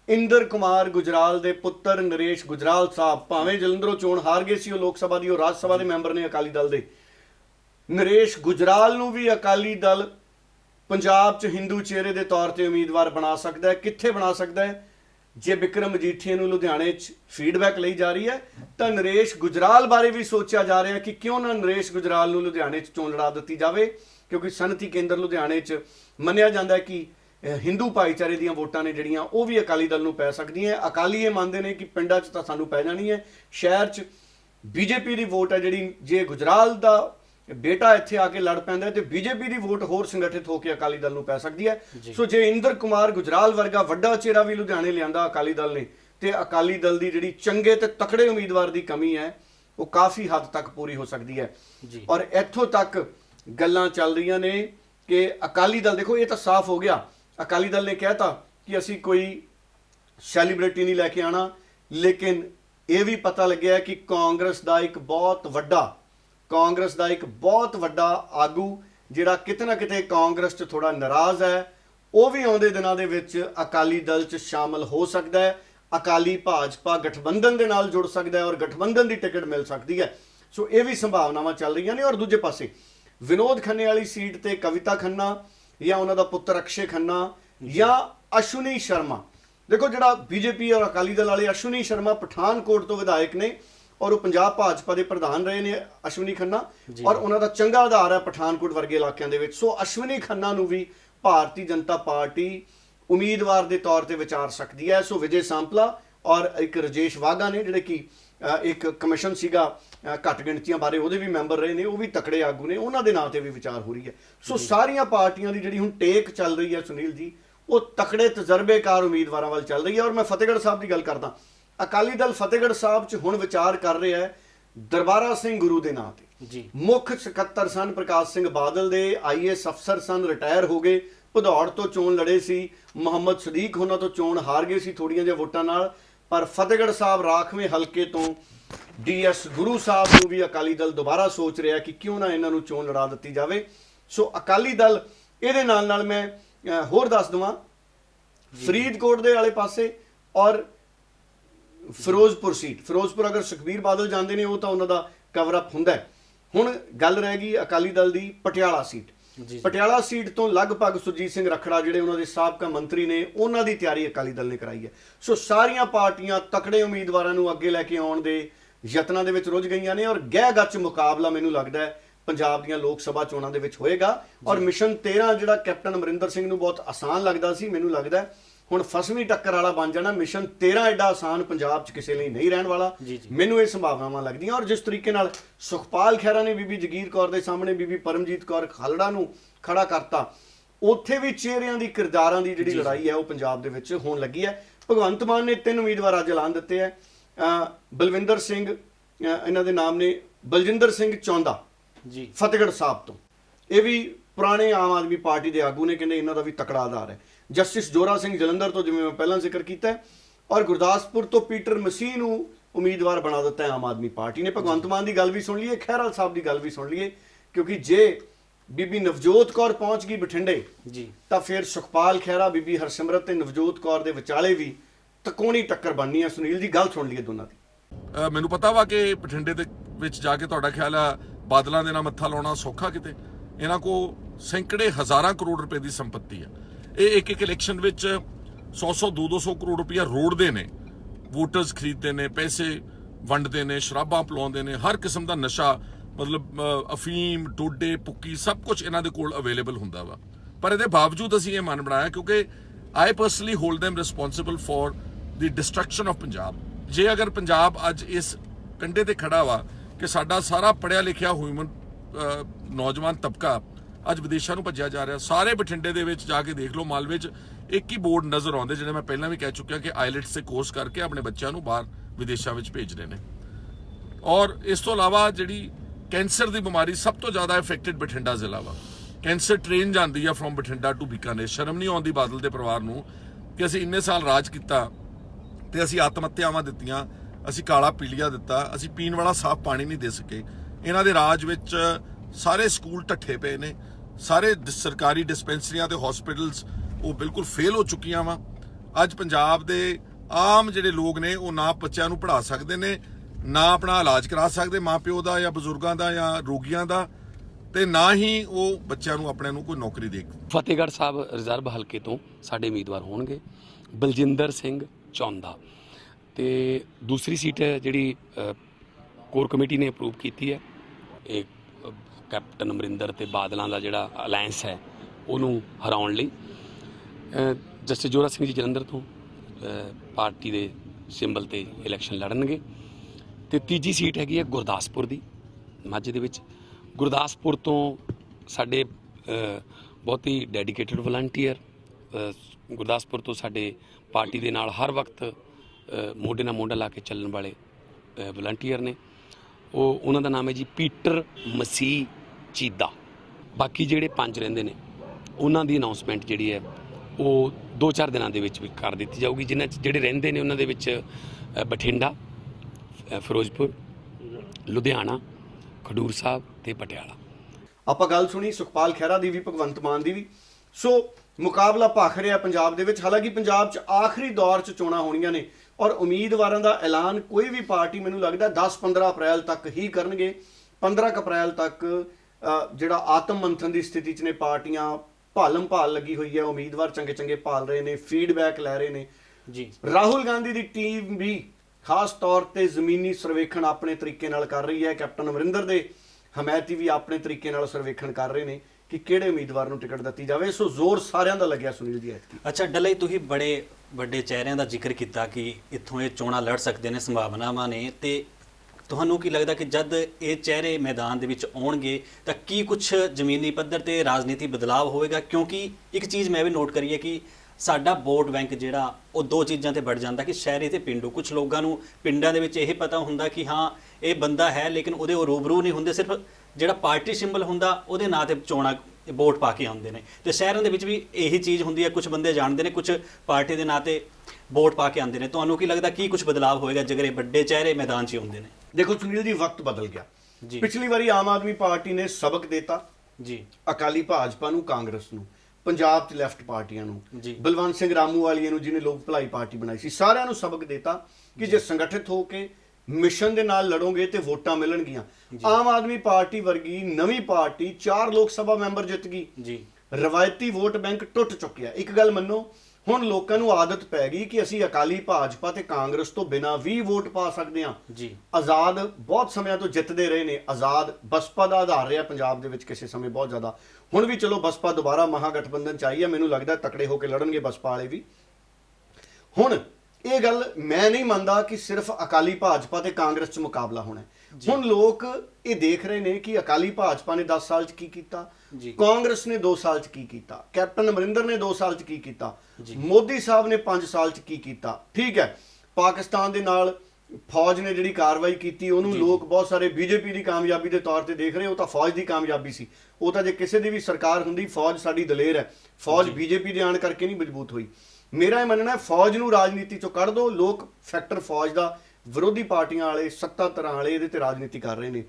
ਇੰਦਰ ਕੁਮਾਰ ਗੁਜਰਾਲ ਦੇ ਪੁੱਤਰ ਨਰੇਸ਼ ਗੁਜਰਾਲ ਸਾਹਿਬ, ਭਾਵੇਂ ਜਲੰਧਰੋਂ ਚੋਣ ਹਾਰ ਗਏ ਸੀ, ਉਹ ਲੋਕ ਸਭਾ ਦੀ, ਉਹ ਰਾਜ ਸਭਾ ਦੇ ਮੈਂਬਰ ਨੇ ਅਕਾਲੀ ਦਲ ਦੇ। ਨਰੇਸ਼ ਗੁਜਰਾਲ ਨੂੰ ਵੀ ਅਕਾਲੀ ਦਲ ਪੰਜਾਬ 'ਚ ਹਿੰਦੂ ਚਿਹਰੇ ਦੇ ਤੌਰ ਤੇ ਉਮੀਦਵਾਰ ਬਣਾ ਸਕਦਾ ਹੈ। ਕਿੱਥੇ ਬਣਾ ਸਕਦਾ ਹੈ? ਜੇ ਵਿਕਰਮ ਮਜੀਠੀਆ ਨੂੰ ਲੁਧਿਆਣੇ 'ਚ ਫੀਡਬੈਕ ਲਈ ਜਾ ਰਹੀ ਹੈ, ਤਾਂ ਨਰੇਸ਼ ਗੁਜਰਾਲ ਬਾਰੇ ਵੀ ਸੋਚਿਆ ਜਾ ਰਿਹਾ ਕਿ ਕਿਉਂ ਨਾ ਨਰੇਸ਼ ਗੁਜਰਾਲ ਨੂੰ ਲੁਧਿਆਣੇ 'ਚ ਚੋਣ ਲੜਾ ਦਿੱਤੀ ਜਾਵੇ, ਕਿਉਂਕਿ ਸਨਅਤੀ ਕੇਂਦਰ ਲੁਧਿਆਣੇ 'ਚ ਮੰਨਿਆ ਜਾਂਦਾ ਹੈ ਕਿ ਹਿੰਦੂ ਭਾਈਚਾਰੇ ਦੀਆਂ ਵੋਟਾਂ ਨੇ ਜਿਹੜੀਆਂ ਉਹ ਵੀ ਅਕਾਲੀ ਦਲ ਨੂੰ ਪੈ ਸਕਦੀਆਂ ਅਕਾਲੀ ਇਹ ਮੰਨਦੇ ਨੇ ਕਿ ਪਿੰਡਾਂ 'ਚ ਤਾਂ ਸਾਨੂੰ ਪੈ ਜਾਣੀ ਹੈ ਸ਼ਹਿਰ 'ਚ ਬੀਜੇਪੀ ਦੀ ਵੋਟ ਹੈ ਜਿਹੜੀ ਜੇ ਗੁਜਰਾਲ ਦਾ ਬੇਟਾ ਇੱਥੇ ਆ ਕੇ ਲੜ ਪੈਂਦਾ ਤੇ ਬੀਜੇਪੀ ਦੀ ਵੋਟ ਹੋਰ ਸੰਗਠਿਤ ਹੋ ਕੇ ਅਕਾਲੀ ਦਲ ਨੂੰ ਪੈ ਸਕਦੀ ਹੈ। ਸੋ ਜੇ ਇੰਦਰ ਕੁਮਾਰ ਗੁਜਰਾਲ ਵਰਗਾ ਵੱਡਾ ਚਿਹਰਾ ਵੀ ਲੁਧਿਆਣੇ ਲਿਆਂਦਾ ਅਕਾਲੀ ਦਲ ਨੇ ਤੇ ਅਕਾਲੀ ਦਲ ਦੀ ਜਿਹੜੀ ਚੰਗੇ ਤੇ ਤਕੜੇ ਉਮੀਦਵਾਰ ਦੀ ਕਮੀ ਹੈ ਉਹ ਕਾਫੀ ਹੱਦ ਤੱਕ ਪੂਰੀ ਹੋ ਸਕਦੀ ਹੈ। ਜੀ। ਔਰ ਇੱਥੋਂ ਤੱਕ ਗੱਲਾਂ ਚੱਲ ਰਹੀਆਂ ਨੇ ਕਿ ਅਕਾਲੀ ਦਲ ਦੇਖੋ ਇਹ ਤਾਂ ਸਾਫ਼ ਹੋ ਗਿਆ। ਅਕਾਲੀ ਦਲ ਨੇ ਕਹਿਤਾ ਕਿ ਅਸੀਂ ਕੋਈ ਸੈਲੀਬ੍ਰਿਟੀ ਨਹੀਂ ਲੈ ਕੇ ਆਣਾ, ਲੇਕਿਨ ਇਹ ਵੀ ਪਤਾ ਲੱਗਿਆ ਕਿ ਕਾਂਗਰਸ ਦਾ ਇੱਕ ਬਹੁਤ ਵੱਡਾ, ਕਾਂਗਰਸ ਦਾ ਇੱਕ ਬਹੁਤ ਵੱਡਾ ਆਗੂ, ਜਿਹੜਾ ਕਿਤੇ ਨਾ ਕਿਤੇ ਕਾਂਗਰਸ 'ਚ ਥੋੜਾ ਨਾਰਾਜ਼ ਹੈ, ਉਹ ਵੀ ਆਉਂਦੇ ਦਿਨਾਂ ਦੇ ਵਿੱਚ ਅਕਾਲੀ ਦਲ 'ਚ ਸ਼ਾਮਲ ਹੋ ਸਕਦਾ ਹੈ, ਅਕਾਲੀ ਭਾਜਪਾ ਗਠਬੰਧਨ ਦੇ ਨਾਲ ਜੁੜ ਸਕਦਾ ਹੈ ਔਰ ਗਠਬੰਧਨ ਦੀ ਟਿਕਟ ਮਿਲ ਸਕਦੀ ਹੈ। ਸੋ ਇਹ ਵੀ ਸੰਭਾਵਨਾਵਾਂ ਚੱਲ ਰਹੀਆਂ ਨੇ ਔਰ ਦੂਜੇ ਪਾਸੇ, ਵਿਨੋਦ ਖੰਨੇ ਵਾਲੀ ਸੀਟ ਤੇ ਕਵਿਤਾ ਖੰਨਾ ਜਾਂ ਉਹਨਾਂ ਦਾ ਪੁੱਤਰ ਅਕਸ਼ੇ ਖੰਨਾ ਜਾਂ ਅਸ਼ਵਨੀ ਸ਼ਰਮਾ। ਦੇਖੋ ਜਿਹੜਾ ਬੀਜੇਪੀ ਔਰ ਅਕਾਲੀ ਦਲ ਵਾਲੇ ਅਸ਼ਵਨੀ ਸ਼ਰਮਾ ਪਠਾਨਕੋਟ ਤੋਂ ਵਿਧਾਇਕ ਨੇ ਔਰ ਉਹ ਪੰਜਾਬ ਭਾਜਪਾ ਦੇ ਪ੍ਰਧਾਨ ਰਹੇ ਨੇ ਅਸ਼ਵਨੀ ਖੰਨਾ ਔਰ ਉਹਨਾਂ ਦਾ ਚੰਗਾ ਆਧਾਰ ਹੈ ਪਠਾਨਕੋਟ ਵਰਗੇ ਇਲਾਕਿਆਂ ਦੇ ਵਿੱਚ। ਸੋ ਅਸ਼ਵਨੀ ਖੰਨਾ ਨੂੰ ਵੀ ਭਾਰਤੀ ਜਨਤਾ ਪਾਰਟੀ ਉਮੀਦਵਾਰ ਦੇ ਤੌਰ ਤੇ ਵਿਚਾਰ ਸਕਦੀ ਹੈ। ਸੋ ਵਿਜੇ ਸਾਂਪਲਾ ਔਰ ਇੱਕ ਰਜੇਸ਼ ਵਾਗਾ ਨੇ ਜਿਹੜੇ ਕਿ ਇੱਕ ਕਮਿਸ਼ਨ ਸੀਗਾ ਘੱਟ ਗਿਣਤੀਆਂ ਬਾਰੇ ਉਹਦੇ ਵੀ ਮੈਂਬਰ ਰਹੇ ਨੇ ਉਹ ਵੀ ਤਕੜੇ ਆਗੂ ਨੇ ਉਹਨਾਂ ਦੇ ਨਾਂ ਤੇ ਵੀ ਵਿਚਾਰ ਹੋ ਰਹੀ ਹੈ। ਸੋ ਸਾਰੀਆਂ ਪਾਰਟੀਆਂ ਦੀ ਜਿਹੜੀ ਹੁਣ ਟੇਕ ਚੱਲ ਰਹੀ ਹੈ ਸੁਨੀਲ ਜੀ ਉਹ ਤਕੜੇ ਤਜਰਬੇਕਾਰ ਉਮੀਦਵਾਰਾਂ ਵੱਲ ਚੱਲ ਰਹੀ ਹੈ। ਔਰ ਮੈਂ ਫਤਿਹਗੜ੍ਹ ਸਾਹਿਬ ਦੀ ਗੱਲ ਕਰਦਾ ਅਕਾਲੀ ਦਲ ਫਤਿਹਗੜ੍ਹ ਸਾਹਿਬ 'ਚ ਹੁਣ ਵਿਚਾਰ ਕਰ ਰਿਹਾ ਹੈ ਦਰਬਾਰਾ ਸਿੰਘ ਗੁਰੂ ਦੇ ਨਾਂ ਤੇ। ਜੀ। ਮੁੱਖ ਸਕੱਤਰ ਸਨ ਪ੍ਰਕਾਸ਼ ਸਿੰਘ ਬਾਦਲ ਦੇ ਆਈਐਸ ਅਫਸਰ ਸਨ ਰਿਟਾਇਰ ਹੋ ਗਏ ਭਦੌੜ ਤੋਂ ਚੋਣ ਲੜੇ ਸੀ ਮੁਹੰਮਦ ਸਦੀਕ ਉਹਨਾਂ ਤੋਂ ਚੋਣ ਹਾਰ ਗਏ ਸੀ ਥੋੜੀਆਂ ਜਿਹੀਆਂ ਵੋਟਾਂ ਨਾਲ। ਪਰ ਫਤਿਹਗੜ੍ਹ ਸਾਹਿਬ ਰਾਖਵੇਂ ਹਲਕੇ ਤੋਂ ਡੀਐਸ ਗੁਰੂ ਸਾਹਿਬ ਨੂੰ ਵੀ ਅਕਾਲੀ ਦਲ ਦੁਬਾਰਾ ਸੋਚ ਰਿਹਾ ਕਿ ਕਿਉਂ ਨਾ ਇਹਨਾਂ ਨੂੰ ਚੋਣ ਲੜਾ ਦਿੱਤੀ ਜਾਵੇ। ਸੋ ਅਕਾਲੀ ਦਲ ਇਹਦੇ ਨਾਲ ਨਾਲ ਮੈਂ ਹੋਰ ਦੱਸ ਦਵਾਂ। ਫਰੀਦਕੋਟ ਦੇ ਵਾਲੇ ਪਾਸੇ ਔਰ ਫਿਰੋਜ਼ਪੁਰ ਸੀਟ। ਫਿਰੋਜ਼ਪੁਰ ਅਗਰ ਸੁਖਬੀਰ ਬਾਦਲ ਜਾਂਦੇ ਨੇ ਉਹ ਤਾਂ ਉਹਨਾਂ ਦਾ ਕਵਰ ਅਪ ਹੁੰਦਾ ਹੁਣ ਗੱਲ ਰਹਿ ਗਈ ਅਕਾਲੀ ਦਲ ਦੀ ਪਟਿਆਲਾ ਸੀਟ। ਪਟਿਆਲਾ ਸੀਟ ਤੋਂ ਲਗਭਗ ਸੁਰਜੀਤ ਸਿੰਘ ਰਖੜਾ ਜਿਹੜੇ ਉਹਨਾਂ ਦੇ ਸਾਬਕਾ ਮੰਤਰੀ ਨੇ ਉਹਨਾਂ ਦੀ ਤਿਆਰੀ ਅਕਾਲੀ ਦਲ ਨੇ ਕਰਾਈ ਹੈ। ਸੋ ਸਾਰੀਆਂ ਪਾਰਟੀਆਂ ਤਕੜੇ ਉਮੀਦਵਾਰਾਂ ਨੂੰ ਅੱਗੇ ਲੈ ਕੇ ਆਉਣ ਦੇ ਯਤਨਾਂ ਦੇ ਵਿੱਚ ਰੁੱਝ ਗਈਆਂ ਨੇ ਔਰ ਗਹਿ ਗੱਚ ਮੁਕਾਬਲਾ ਮੈਨੂੰ ਲੱਗਦਾ ਹੈ ਪੰਜਾਬ ਦੀਆਂ ਲੋਕ ਸਭਾ ਚੋਣਾਂ ਦੇ ਵਿੱਚ ਹੋਏਗਾ। ਔਰ ਮਿਸ਼ਨ 13 ਜਿਹੜਾ ਕੈਪਟਨ ਅਮਰਿੰਦਰ ਸਿੰਘ ਨੂੰ ਬਹੁਤ ਆਸਾਨ ਲੱਗਦਾ ਸੀ ਮੈਨੂੰ ਲੱਗਦਾ ਹੈ ਹੁਣ ਫਸਵੀਂ ਟੱਕਰ ਵਾਲਾ ਬਣ ਜਾਣਾ ਮਿਸ਼ਨ 13 ਐਡਾ ਆਸਾਨ ਪੰਜਾਬ 'ਚ ਕਿਸੇ ਲਈ ਨਹੀਂ ਰਹਿਣ ਵਾਲਾ। ਮੈਨੂੰ ਇਹ ਸੰਭਾਵਨਾਵਾਂ ਲੱਗਦੀਆਂ ਔਰ ਜਿਸ ਤਰੀਕੇ ਨਾਲ ਸੁਖਪਾਲ ਖਹਿਰਾ ਨੇ ਬੀਬੀ ਜਗੀਰ ਕੌਰ ਦੇ ਸਾਹਮਣੇ ਬੀਬੀ ਪਰਮਜੀਤ ਕੌਰ ਖਾਲੜਾ ਨੂੰ ਖੜਾ ਕਰਤਾ ਉੱਥੇ ਵੀ ਚਿਹਰਿਆਂ ਦੀ ਕਿਰਦਾਰਾਂ ਦੀ ਜਿਹੜੀ ਲੜਾਈ ਹੈ ਉਹ ਪੰਜਾਬ ਦੇ ਵਿੱਚ ਹੋਣ ਲੱਗੀ ਹੈ। ਭਗਵੰਤ ਮਾਨ ਨੇ ਤਿੰਨ ਉਮੀਦਵਾਰ ਅੱਜ ਐਲਾਨ ਦਿੱਤੇ ਹੈ। ਬਲਵਿੰਦਰ ਸਿੰਘ ਇਹਨਾਂ ਦੇ ਨਾਮ ਨੇ ਬਲਜਿੰਦਰ ਸਿੰਘ ਚੌਂਦਾ ਜੀ। ਫਤਿਹਗੜ੍ਹ ਸਾਹਿਬ ਤੋਂ। ਇਹ ਵੀ ਪੁਰਾਣੇ ਆਮ ਆਦਮੀ ਪਾਰਟੀ ਦੇ ਆਗੂ ਨੇ ਕਹਿੰਦੇ ਇਹਨਾਂ ਦਾ ਵੀ ਤਕੜਾ ਆਧਾਰ ਹੈ। ਜਸਟਿਸ ਜੋਰਾ ਸਿੰਘ ਜਲੰਧਰ ਤੋਂ ਜਿਵੇਂ ਮੈਂ ਪਹਿਲਾਂ ਜ਼ਿਕਰ ਕੀਤਾ ਹੈ ਔਰ ਗੁਰਦਾਸਪੁਰ ਤੋਂ ਪੀਟਰ ਮਸੀਹ ਨੂੰ ਉਮੀਦਵਾਰ ਬਣਾ ਦਿੱਤਾ ਹੈ ਆਮ ਆਦਮੀ ਪਾਰਟੀ ਨੇ। ਭਗਵੰਤ ਮਾਨ ਦੀ ਗੱਲ ਵੀ ਸੁਣ ਲਈਏ ਖਹਿਰਾ ਸਾਹਿਬ ਦੀ ਗੱਲ ਵੀ ਸੁਣ ਲਈਏ ਕਿਉਂਕਿ ਜੇ ਬੀਬੀ ਨਵਜੋਤ ਕੌਰ ਪਹੁੰਚ ਗਈ ਬਠਿੰਡੇ ਜੀ। ਤਾਂ ਫਿਰ ਸੁਖਪਾਲ ਖਹਿਰਾ ਬੀਬੀ ਹਰਸਿਮਰਤ ਤੇ ਨਵਜੋਤ ਕੌਰ ਦੇ ਵਿਚਾਲੇ ਵੀ ਤਕੋਣੀ ਟੱਕਰ ਬਣਨੀ ਹੈ। ਸੁਨੀਲ ਜੀ ਗੱਲ ਸੁਣ ਲਈਏ ਦੋਨਾਂ ਦੀ। ਮੈਨੂੰ ਪਤਾ ਵਾ ਕਿ ਬਠਿੰਡੇ ਦੇ ਵਿੱਚ ਜਾ ਕੇ ਤੁਹਾਡਾ ਖਿਆਲ ਆ ਬਾਦਲਾਂ ਦੇ ਨਾਲ ਮੱਥਾ ਲਾਉਣਾ ਸੌਖਾ ਕਿਤੇ? ਇਹਨਾਂ ਕੋ ਸੈਂਕੜੇ ਹਜ਼ਾਰਾਂ ਕਰੋੜ ਰੁਪਏ ਦੀ ਸੰਪਤੀ ਆ। ਇਹ ਇੱਕ ਇੱਕ ਇਲੈਕਸ਼ਨ ਵਿੱਚ 100-100 200 ਕਰੋੜ ਰੁਪਇਆ ਰੋੜਦੇ ਨੇ। ਵੋਟਰਸ ਖਰੀਦਦੇ ਨੇ, ਪੈਸੇ ਵੰਡਦੇ ਨੇ, ਸ਼ਰਾਬਾਂ ਪਲਾਉਂਦੇ ਨੇ, ਹਰ ਕਿਸਮ ਦਾ ਨਸ਼ਾ, ਮਤਲਬ ਅਫੀਮ ਡੋਡੇ ਪੁੱਕੀ ਸਭ ਕੁਝ ਇਹਨਾਂ ਦੇ ਕੋਲ ਅਵੇਲੇਬਲ ਹੁੰਦਾ ਵਾ। ਪਰ ਇਹਦੇ ਬਾਵਜੂਦ ਅਸੀਂ ਇਹ ਮਨ ਬਣਾਇਆ ਕਿਉਂਕਿ I personally hold them responsible for the destruction of Punjab ਜੇ ਅਗਰ ਪੰਜਾਬ ਅੱਜ ਇਸ ਕੰਡੇ ਤੇ ਖੜਾ ਵਾ ਕਿ ਸਾਡਾ ਸਾਰਾ ਪੜਿਆ ਲਿਖਿਆ ਹਿਊਮਨ ਨੌਜਵਾਨ ਤਬਕਾ ਅੱਜ ਵਿਦੇਸ਼ਾਂ ਨੂੰ ਭੱਜਿਆ ਜਾ ਰਿਹਾ। ਸਾਰੇ ਬਠਿੰਡੇ ਦੇ ਵਿੱਚ ਜਾ ਕੇ ਦੇਖ ਲਓ, ਮਾਲਵੇ 'ਚ ਇੱਕ ਹੀ ਬੋਰਡ ਨਜ਼ਰ ਆਉਂਦੇ ਜਿਹੜੇ ਮੈਂ ਪਹਿਲਾਂ ਵੀ ਕਹਿ ਚੁੱਕਿਆ ਕਿ ਆਈਲੈਟਸ ਦੇ ਕੋਰਸ ਕਰਕੇ ਆਪਣੇ ਬੱਚਿਆਂ ਨੂੰ ਬਾਹਰ ਵਿਦੇਸ਼ਾਂ ਵਿੱਚ ਭੇਜ ਰਹੇ ਨੇ। ਔਰ ਇਸ ਤੋਂ ਇਲਾਵਾ ਜਿਹੜੀ ਕੈਂਸਰ ਦੀ ਬਿਮਾਰੀ ਸਭ ਤੋਂ ਜ਼ਿਆਦਾ ਇਫੈਕਟਡ ਬਠਿੰਡਾ ਜ਼ਿਲ੍ਹਾ ਵਾ। ਕੈਂਸਰ ਟ੍ਰੇਨ ਜਾਂਦੀ ਆ ਫਰੋਮ ਬਠਿੰਡਾ ਟੂ ਬੀਕਾਨੇਰ। ਸ਼ਰਮ ਨਹੀਂ ਆਉਂਦੀ ਬਾਦਲ ਦੇ ਪਰਿਵਾਰ ਨੂੰ ਕਿ ਅਸੀਂ ਇੰਨੇ ਸਾਲ ਰਾਜ ਕੀਤਾ ਤੇ ਅਸੀਂ ਆਤਮ ਹੱਤਿਆਵਾਂ ਦਿੱਤੀਆਂ, ਅਸੀਂ ਕਾਲਾ ਪੀਲੀਆ ਦਿੱਤਾ, ਅਸੀਂ ਪੀਣ ਵਾਲਾ ਸਾਫ਼ ਪਾਣੀ ਨਹੀਂ ਦੇ ਸਕੇ। ਇਹਨਾਂ ਦੇ ਰਾਜ ਵਿੱਚ ਸਾਰੇ ਸਕੂਲ ਢੱਠੇ ਪਏ ਨੇ। ਸਾਰੇ ਡਿਸ- ਸਰਕਾਰੀ ਡਿਸਪੈਂਸਰੀਆਂ ਤੇ ਹਸਪੀਟਲਸ ਉਹ ਬਿਲਕੁਲ ਫੇਲ ਹੋ ਚੁੱਕੀਆਂ ਵਾ। ਅੱਜ ਪੰਜਾਬ ਦੇ ਆਮ ਜਿਹੜੇ ਲੋਕ ਨੇ, ਉਹ ਨਾ ਬੱਚਿਆਂ ਨੂੰ ਪੜ੍ਹਾ ਸਕਦੇ ਨੇ, ਨਾ ਆਪਣਾ ਇਲਾਜ ਕਰਾ ਸਕਦੇ, ਮਾਪਿਓ ਦਾ ਜਾਂ ਬਜ਼ੁਰਗਾਂ ਦਾ ਜਾਂ ਰੋਗੀਆਂ ਦਾ, ਤੇ ਨਾ ਹੀ ਉਹ ਬੱਚਿਆਂ ਨੂੰ ਆਪਣੇ ਨੂੰ ਕੋਈ ਨੌਕਰੀ ਦੇ ਫਤਿਹਗੜ੍ਹ ਸਾਹਿਬ ਰਿਜ਼ਰਵ ਹਲਕੇ ਤੋਂ ਸਾਡੇ ਉਮੀਦਵਾਰ ਹੋਣਗੇ, ਬਲਜਿੰਦਰ ਸਿੰਘ ਚੌਂਦਾ। ਤੇ ਦੂਸਰੀ ਸੀਟ ਹੈ ਜਿਹੜੀ ਕੋਰ ਕਮੇਟੀ ਨੇ ਅਪਰੂਵ ਕੀਤੀ ਹੈ, ਇਹ ਕੈਪਟਨ ਅਮਰਿੰਦਰ ਤੇ ਬਾਦਲਾਂ ਦਾ ਜਿਹੜਾ ਅਲਾਈਅੰਸ ਹੈ, ਉਹਨੂੰ ਹਰਾਉਣ ਲਈ। ਜਸਟਿਸ ਜੋਰਾ ਸਿੰਘ ਜੀ ਜਲੰਧਰ ਤੋਂ ਪਾਰਟੀ ਦੇ ਸਿੰਬਲ ਤੇ ਇਲੈਕਸ਼ਨ ਲੜਨਗੇ। ਤੇ ਤੀਜੀ ਸੀਟ ਹੈਗੀ ਹੈ ਗੁਰਦਾਸਪੁਰ ਦੀ, ਮਾਝੇ ਦੇ ਵਿੱਚ। ਗੁਰਦਾਸਪੁਰ ਤੋਂ ਸਾਡੇ ਬਹੁਤ ਹੀ ਡੈਡੀਕੇਟਿਡ ਵਲੰਟੀਅਰ ਗੁਰਦਾਸਪੁਰ ਤੋਂ ਸਾਡੇ ਪਾਰਟੀ ਦੇ ਨਾਲ ਹਰ ਵਕਤ ਮੋਢੇ ਨਾਲ ਮੋਢਾ ਲਾ ਕੇ ਚੱਲਣ ਵਾਲੇ ਵਲੰਟੀਅਰ ਨੇ। ਉਹ ਉਹਨਾਂ ਦਾ ਨਾਮ ਹੈ ਜੀ ਪੀਟਰ ਮਸੀਹ ਚੀਦਾ। ਬਾਕੀ ਜਿਹੜੇ ਪੰਜ ਰਹਿੰਦੇ ਨੇ, ਉਹਨਾਂ ਦੀ ਅਨਾਉਂਸਮੈਂਟ ਜਿਹੜੀ ਹੈ, ਉਹ 2-4 ਦਿਨਾਂ ਦੇ ਵਿੱਚ ਵੀ ਕਰ ਦਿੱਤੀ ਜਾਊਗੀ। ਜਿਨ੍ਹਾਂ 'ਚ ਜਿਹੜੇ ਰਹਿੰਦੇ ਨੇ, ਉਹਨਾਂ ਦੇ ਵਿੱਚ ਬਠਿੰਡਾ ਫਿਰੋਜ਼ਪੁਰ, ਲੁਧਿਆਣਾ, ਖਡੂਰ ਸਾਹਿਬ ਤੇ ਪਟਿਆਲਾ। ਆਪਾਂ ਗੱਲ ਸੁਣੀ ਸੁਖਪਾਲ ਖਹਿਰਾ ਦੀ ਵੀ, ਭਗਵੰਤ ਮਾਨ ਦੀ ਵੀ। ਸੋ ਮੁਕਾਬਲਾ ਭਖ ਰਿਹਾ ਪੰਜਾਬ ਦੇ ਵਿੱਚ। ਹਾਲਾਂਕਿ ਪੰਜਾਬ 'ਚ ਆਖਰੀ ਦੌਰ 'ਚ ਚੋਣਾਂ ਹੋਣੀਆਂ ਨੇ। ਔਰ ਉਮੀਦਵਾਰਾਂ ਦਾ ਐਲਾਨ ਕੋਈ ਵੀ ਪਾਰਟੀ ਮੈਨੂੰ ਲੱਗਦਾ 10-15 ਅਪ੍ਰੈਲ ਤੱਕ ਹੀ ਕਰਨਗੇ। 15 ਕੁ ਅਪ੍ਰੈਲ ਤੱਕ ਜਿਹੜਾ ਆਤਮ ਮੰਥਨ ਦੀ ਸਥਿਤੀ 'ਚ ਨੇ ਪਾਰਟੀਆਂ ਭਾਲਮ ਭਾਲ ਲੱਗੀ ਹੋਈ ਹੈ। ਉਮੀਦਵਾਰ ਚੰਗੇ ਚੰਗੇ ਭਾਲ ਰਹੇ ਨੇ ਫੀਡਬੈਕ ਲੈ ਰਹੇ ਨੇ। ਜੀ। ਰਾਹੁਲ ਗਾਂਧੀ ਦੀ ਟੀਮ ਵੀ ਖਾਸ ਤੌਰ ਤੇ ਜ਼ਮੀਨੀ ਸਰਵੇਖਣ ਆਪਣੇ ਤਰੀਕੇ ਨਾਲ ਕਰ ਰਹੀ ਹੈ। ਕੈਪਟਨ ਅਮਰਿੰਦਰ ਦੇ ਹਮਾਇਤੀ ਵੀ ਆਪਣੇ ਤਰੀਕੇ ਨਾਲ ਸਰਵੇਖਣ ਕਰ ਰਹੇ ਨੇ। ਕਿ ਕਿਹੜੇ ਉਮੀਦਵਾਰ ਨੂੰ ਟਿਕਟ ਦਿੱਤੀ ਜਾਵੇ। ਸੋ ਜ਼ੋਰ ਸਾਰਿਆਂ ਦਾ ਲੱਗਿਆ ਸੁਨੀਲ ਜੀ ਐਤਕੀ। ਅੱਛਾ ਡਲੇ ਤੁਸੀਂ ਬੜੇ ਵੱਡੇ ਚਿਹਰਿਆਂ ਦਾ ਜ਼ਿਕਰ ਕੀਤਾ ਕਿ ਇੱਥੋਂ ਇਹ ਚੋਣਾਂ ਲੜ ਸਕਦੇ ਨੇ, ਸੰਭਾਵਨਾਵਾਂ ਨੇ। ਤੇ ਤੁਹਾਨੂੰ ਕੀ ਲੱਗਦਾ ਕਿ ਜਦ ਇਹ ਚਿਹਰੇ ਮੈਦਾਨ ਦੇ ਵਿੱਚ ਆਉਣਗੇ, ਤਾਂ ਕੀ ਕੁਝ ਜ਼ਮੀਨੀ ਪੱਧਰ ਤੇ ਰਾਜਨੀਤੀ ਬਦਲਾਅ ਹੋਵੇਗਾ? ਕਿਉਂਕਿ ਇੱਕ ਚੀਜ਼ ਮੈਂ ਵੀ ਨੋਟ ਕਰੀਏ ਕਿ ਸਾਡਾ ਵੋਟ ਬੈਂਕ ਜਿਹੜਾ, ਉਹ ਦੋ ਚੀਜ਼ਾਂ ਤੇ ਵੱਡ ਜਾਂਦਾ ਕਿ ਸ਼ਹਿਰੀ ਤੇ ਪਿੰਡੂ। ਕੁਝ ਲੋਕਾਂ ਨੂੰ ਪਿੰਡਾਂ ਦੇ ਵਿੱਚ ਇਹ ਪਤਾ ਹੁੰਦਾ ਕਿ ਹਾਂ, ਇਹ ਬੰਦਾ ਹੈ, ਲੇਕਿਨ ਉਹਦੇ ਉਹ ਰੂਬਰੂ ਨਹੀਂ ਹੁੰਦੇ, ਸਿਰਫ ਜਿਹੜਾ ਪਾਰਟੀ ਸਿੰਬਲ ਹੁੰਦਾ ਉਹਦੇ ਨਾਂ ਤੇ ਚੋਣਾਂ ਵੋਟ ਪਾ ਕੇ ਆਉਂਦੇ ਨੇ। ਤੇ ਸ਼ਹਿਰਾਂ ਦੇ ਵਿੱਚ ਵੀ ਇਹੀ ਚੀਜ਼ ਹੁੰਦੀ ਹੈ ਕੁਝ ਬੰਦੇ ਜਾਣਦੇ ਨੇ ਕੁਝ ਪਾਰਟੀ ਦੇ ਨਾਂ ਤੇ ਵੋਟ ਪਾ ਕੇ ਆਉਂਦੇ ਨੇ। ਤੁਹਾਨੂੰ ਕੀ ਲੱਗਦਾ ਕੀ ਕੁਝ ਬਦਲਾਅ ਹੋਏਗਾ ਜੇਕਰ ਇਹ ਵੱਡੇ ਚਿਹਰੇ ਮੈਦਾਨ 'ਚ ਆਉਂਦੇ ਨੇ? ਦੇਖੋ ਸੁਨੀਲ ਜੀ ਵਕਤ ਬਦਲ ਗਿਆ। ਜੀ। ਪਿਛਲੀ ਵਾਰੀ ਆਮ ਆਦਮੀ ਪਾਰਟੀ ਨੇ ਸਬਕ ਦਿੱਤਾ। ਜੀ। ਅਕਾਲੀ ਭਾਜਪਾ ਨੂੰ ਕਾਂਗਰਸ ਨੂੰ ਪੰਜਾਬ 'ਚ ਲੈਫਟ ਪਾਰਟੀਆਂ ਨੂੰ। ਬਲਵੰਤ ਸਿੰਘ ਰਾਮੂ ਵਾਲੀਏ ਨੂੰ ਜਿਹਨੇ ਲੋਕ ਭਲਾਈ ਪਾਰਟੀ ਬਣਾਈ ਸੀ ਸਾਰਿਆਂ ਨੂੰ ਸਬਕ ਦਿੱਤਾ ਕਿ ਜੇ। ਸੰਗਠਿਤ ਹੋ ਕੇ ਮਿਸ਼ਨ ਦੇ ਨਾਲ ਲੜੋਗੇ ਤੇ ਵੋਟਾਂ ਮਿਲਣਗੀਆਂ। ਆਮ ਆਦਮੀ ਪਾਰਟੀ ਵਰਗੀ ਨਵੀਂ ਪਾਰਟੀ ਚਾਰ ਲੋਕ ਸਭਾ ਮੈਂਬਰ ਜਿੱਤ ਗਈ। ਜੀ। ਰਵਾਇਤੀ ਵੋਟ ਬੈਂਕ ਟੁੱਟ ਚੁੱਕਿਆ। ਇੱਕ ਗੱਲ ਮੰਨੋ ਹੁਣ ਲੋਕਾਂ ਨੂੰ ਆਦਤ ਪੈ ਗਈ ਕਿ ਅਸੀਂ ਅਕਾਲੀ ਭਾਜਪਾ ਤੇ ਕਾਂਗਰਸ ਤੋਂ ਬਿਨਾਂ ਵੀ ਵੋਟ ਪਾ ਸਕਦੇ ਹਾਂ। ਜੀ। ਆਜ਼ਾਦ ਬਹੁਤ ਸਮਿਆਂ ਤੋਂ ਜਿੱਤਦੇ ਰਹੇ ਨੇ। ਆਜ਼ਾਦ ਬਸਪਾ ਦਾ ਆਧਾਰ ਰਿਹਾ ਪੰਜਾਬ ਦੇ ਵਿੱਚ ਕਿਸੇ ਸਮੇਂ ਬਹੁਤ ਜ਼ਿਆਦਾ। ਹੁਣ ਵੀ ਚਲੋ ਬਸਪਾ ਦੁਬਾਰਾ ਮਹਾਗਠਬੰਧਨ ਚ ਆਈ ਹੈ। ਮੈਨੂੰ ਲੱਗਦਾ ਤਕੜੇ ਹੋ ਕੇ ਲੜਨਗੇ ਬਸਪਾ ਵਾਲੇ ਵੀ। ਹੁਣ ਇਹ ਗੱਲ ਮੈਂ ਨਹੀਂ ਮੰਨਦਾ ਕਿ ਸਿਰਫ ਅਕਾਲੀ ਭਾਜਪਾ ਤੇ ਕਾਂਗਰਸ ਚ ਮੁਕਾਬਲਾ ਹੋਣਾ ਹੈ। ਹੁਣ ਲੋਕ ਇਹ ਦੇਖ ਰਹੇ ਨੇ ਕਿ ਅਕਾਲੀ ਭਾਜਪਾ ਨੇ 10 ਸਾਲ ਚ ਕੀ ਕੀਤਾ? ਜੀ। ਕਾਂਗਰਸ ਨੇ 2 ਸਾਲ ਚ ਕੀ ਕੀਤਾ? ਕੈਪਟਨ ਅਮਰਿੰਦਰ ਨੇ 2 ਸਾਲ ਚ ਕੀ ਕੀਤਾ। ਮੋਦੀ ਸਾਹਿਬ ਨੇ 5 ਸਾਲ ਚ ਕੀ ਕੀਤਾ? ਠੀਕ ਹੈ। ਪਾਕਿਸਤਾਨ ਦੇ ਨਾਲ ਫੌਜ ਨੇ ਜਿਹੜੀ ਕਾਰਵਾਈ ਕੀਤੀ ਉਹਨੂੰ ਲੋਕ ਬਹੁਤ ਸਾਰੇ ਬੀਜੇਪੀ ਦੀ ਕਾਮਯਾਬੀ ਦੇ ਤੌਰ ਤੇ ਦੇਖ ਰਹੇ ਉਹ ਤਾਂ ਫੌਜ ਦੀ ਕਾਮਯਾਬੀ ਸੀ। ਉਹ ਤਾਂ ਜੇ ਕਿਸੇ ਦੀ ਵੀ ਸਰਕਾਰ ਹੁੰਦੀ ਫੌਜ ਸਾਡੀ ਦਲੇਰ ਹੈ। ਫੌਜ ਬੀਜੇਪੀ ਦੇ ਆਣ ਕਰਕੇ ਨਹੀਂ ਮਜ਼ਬੂਤ ਹੋਈ। ਮੇਰਾ ਇਹ ਮੰਨਣਾ ਹੈ ਫੌਜ ਨੂੰ ਰਾਜਨੀਤੀ ਚੋਂ ਕੱਢ ਦਿਓ। ਲੋਕ ਫੈਕਟਰ ਫੌਜ ਦਾ ਵਿਰੋਧੀ ਪਾਰਟੀਆਂ ਵਾਲੇ ਸੱਤਾ ਧਰਾਂ ਵਾਲੇ ਇਹਦੇ ਤੇ ਰਾਜਨੀਤੀ ਕਰ ਰਹੇ ਨੇ।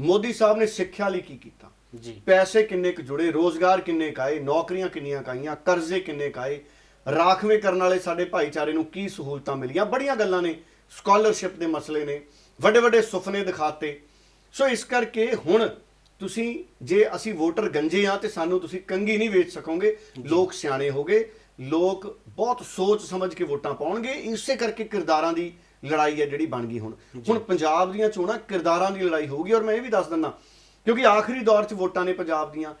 ਮੋਦੀ ਸਾਹਿਬ ਨੇ ਸਿੱਖਿਆ ਲਈ ਕੀ ਕੀਤਾ? ਜੀ। ਪੈਸੇ ਕਿੰਨੇ ਕੁ ਜੁੜੇ ਰੋਜ਼ਗਾਰ ਕਿੰਨੇ ਕਾਏ ਨੌਕਰੀਆਂ ਕਿੰਨੀਆਂ ਕਾਈਆਂ ਕਰਜ਼ੇ ਕਿੰਨੇ ਕਾਏ ਰਾਖਵੇਂ ਕਰਨ ਵਾਲੇ ਸਾਡੇ ਭਾਈਚਾਰੇ ਨੂੰ ਕੀ ਸਹੂਲਤਾਂ ਮਿਲੀਆਂ? ਬੜੀਆਂ ਗੱਲਾਂ ਨੇ ਸਕਾਲਰਸ਼ਿਪ ਦੇ ਮਸਲੇ ਨੇ ਵੱਡੇ ਵੱਡੇ ਸੁਪਨੇ ਦਿਖਾਤੇ। ਸੋ ਇਸ ਕਰਕੇ ਹੁਣ ਤੁਸੀਂ ਜੇ ਅਸੀਂ ਵੋਟਰ ਗੰਜੇ ਆ ਤੇ ਸਾਨੂੰ ਤੁਸੀਂ ਕੰਗੀ ਨਹੀਂ ਵੇਚ ਸਕੋਗੇ ਲੋਕ ਸਿਆਣੇ ਹੋਗੇ। ਲੋਕ ਬਹੁਤ ਸੋਚ ਸਮਝ ਕੇ ਵੋਟਾਂ ਪਾਉਣਗੇ। ਇਸੇ ਕਰਕੇ ਕਿਰਦਾਰਾਂ ਦੀ ਲੜਾਈ ਹੈ ਜਿਹੜੀ ਬਣ ਗਈ ਹੁਣ। ਹੁਣ ਪੰਜਾਬ ਦੀਆਂ ਚੋਣਾਂ ਕਿਰਦਾਰਾਂ ਦੀ ਲੜਾਈ ਹੋਊਗੀ ਔਰ ਮੈਂ ਇਹ ਵੀ ਦੱਸ ਦਿੰਦਾ ਕਿਉਂਕਿ ਆਖਰੀ ਦੌਰ 'ਚ ਵੋਟਾਂ ਨੇ ਪੰਜਾਬ ਦੀਆਂ।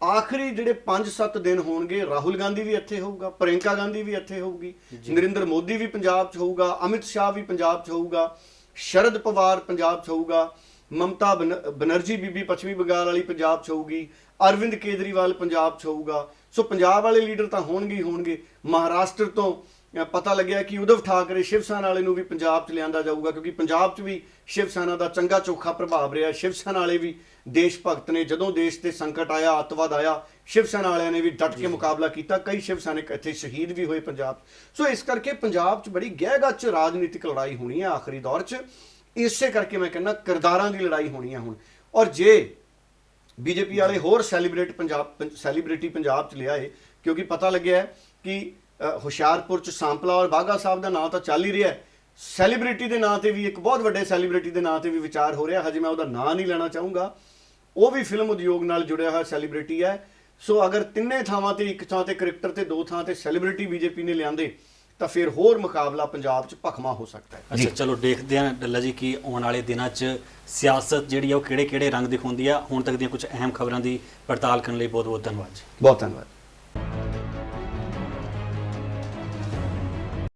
ਆਖਰੀ ਜਿਹੜੇ 5-7 ਦਿਨ ਹੋਣਗੇ ਰਾਹੁਲ ਗਾਂਧੀ ਵੀ ਇੱਥੇ ਹੋਊਗਾ ਪ੍ਰਿੰਕਾ ਗਾਂਧੀ ਵੀ ਇੱਥੇ ਹੋਊਗੀ ਨਰਿੰਦਰ ਮੋਦੀ ਵੀ ਪੰਜਾਬ 'ਚ ਹੋਊਗਾ ਅਮਿਤ ਸ਼ਾਹ ਵੀ ਪੰਜਾਬ 'ਚ ਹੋਊਗਾ ਸ਼ਰਦ ਪਵਾਰ ਪੰਜਾਬ 'ਚ ਹੋਊਗਾ। ਮਮਤਾ ਬਨ- ਬਨਰਜੀ ਬੀਬੀ ਪੱਛਮੀ ਬੰਗਾਲ ਵਾਲੀ ਪੰਜਾਬ 'ਚ ਹੋਊਗੀ ਅਰਵਿੰਦ ਕੇਜਰੀਵਾਲ ਪੰਜਾਬ 'ਚ ਹੋਊਗਾ। ਸੋ ਪੰਜਾਬ ਵਾਲੇ ਲੀਡਰ ਤਾਂ ਹੋਣਗੇ ਹੀ ਹੋਣਗੇ। ਮਹਾਰਾਸ਼ਟਰ ਤੋਂ ਅ, ਪਤਾ ਲੱਗਿਆ ਕਿ ਉਧਵ ਠਾਕਰੇ ਸ਼ਿਵ ਸੈਨਾ ਵਾਲੇ ਨੂੰ ਵੀ ਪੰਜਾਬ 'ਚ ਲਿਆਂਦਾ ਜਾਊਗਾ ਕਿਉਂਕਿ ਪੰਜਾਬ 'ਚ ਵੀ ਸ਼ਿਵ ਸੈਨਾ ਦਾ ਚੰਗਾ ਚੋਖਾ ਪ੍ਰਭਾਵ ਰਿਹਾ। ਸ਼ਿਵ ਸੈਨਾ ਵਾਲੇ ਵੀ ਦੇਸ਼ ਭਗਤ ਨੇ ਜਦੋਂ ਦੇਸ਼ ਤੇ ਸੰਕਟ ਆਇਆ ਅੱਤਵਾਦ ਆਇਆ ਸ਼ਿਵ ਸੈਨਾ ਵਾਲਿਆਂ ਨੇ ਵੀ ਡਟ ਕੇ ਮੁਕਾਬਲਾ ਕੀਤਾ। ਕਈ ਸ਼ਿਵ ਸੈਨਿਕ ਇੱਥੇ ਸ਼ਹੀਦ ਵੀ ਹੋਏ ਪੰਜਾਬ 'ਚ। ਸੋ ਇਸ ਕਰਕੇ ਪੰਜਾਬ 'ਚ ਬੜੀ ਗਹਿਗੱਚ ਰਾਜਨੀਤਿਕ ਲੜਾਈ ਹੋਣੀ ਹੈ ਆਖਰੀ ਦੌਰ 'ਚ। ਇਸੇ ਕਰਕੇ ਮੈਂ ਕਹਿੰਦਾ ਕਿਰਦਾਰਾਂ ਦੀ ਲੜਾਈ ਹੋਣੀ ਹੈ ਹੁਣ। ਔਰ ਜੇ ਬੀਜੇਪੀ ਵਾਲੇ ਹੋਰ ਸੈਲੀਬ੍ਰੇਟ ਪੰਜਾਬ ਸੈਲੀਬ੍ਰਿਟੀ ਪੰਜਾਬ ਚ ਲਿਆਏ, ਕਿਉਂਕਿ ਪਤਾ ਲੱਗਿਆ ਕਿ ਹੁਸ਼ਿਆਰਪੁਰ ਚ ਸਾਂਪਲਾ ਔਰ ਬਾਗਾ ਸਾਹਿਬ ਦਾ ਨਾਂ ਤਾਂ ਚੱਲ ਹੀ ਰਿਹਾ। ਹੈ ਸੈਲੀਬ੍ਰਿਟੀ ਦੇ ਨਾਂ ਤੇ ਵੀ ਇੱਕ ਬਹੁਤ ਵੱਡੇ ਸੈਲੀਬ੍ਰਿਟੀ ਦੇ ਨਾਂ ਤੇ ਵੀ ਵਿਚਾਰ ਹੋ ਰਿਹਾ, ਹਜੇ ਮੈਂ ਉਹਦਾ ਨਾਂ ਨਹੀਂ ਲੈਣਾ ਚਾਹੂੰਗਾ। ਉਹ ਵੀ ਫਿਲਮ ਉਦਯੋਗ ਨਾਲ ਜੁੜਿਆ ਹੋਇਆ ਸੈਲੀਬ੍ਰਿਟੀ ਹੈ। ਸੋ ਅਗਰ ਤਿੰਨੇ ਥਾਵਾਂ ਤੇ ਇੱਕ ਥਾਂ ਤੇ ਕ੍ਰਿਕਟਰ ਤੇ ਦੋ ਥਾਂ ਤੇ ਸੈਲੀਬ੍ਰਿਟੀ ਬੀਜੇਪੀ ਨੇ ਲਿਆਂਦੇ ਤਾਂ ਫਿਰ ਹੋਰ ਮੁਕਾਬਲਾ ਪੰਜਾਬ 'ਚ ਭਖਮਾ ਹੋ ਸਕਦਾ ਹੈ। ਅੱਛਾ ਚਲੋ ਦੇਖਦੇ ਹਾਂ ਡੱਲਾ ਜੀ ਕਿ ਆਉਣ ਵਾਲੇ ਦਿਨਾਂ 'ਚ ਸਿਆਸਤ ਜਿਹੜੀ ਆ ਉਹ ਕਿਹੜੇ ਕਿਹੜੇ ਰੰਗ ਦਿਖਾਉਂਦੀ ਆ। ਹੁਣ ਤੱਕ ਦੀਆਂ ਕੁਝ ਅਹਿਮ ਖਬਰਾਂ ਦੀ ਪੜਤਾਲ ਕਰਨ ਲਈ ਬਹੁਤ ਬਹੁਤ ਧੰਨਵਾਦ ਜੀ। ਬਹੁਤ ਧੰਨਵਾਦ।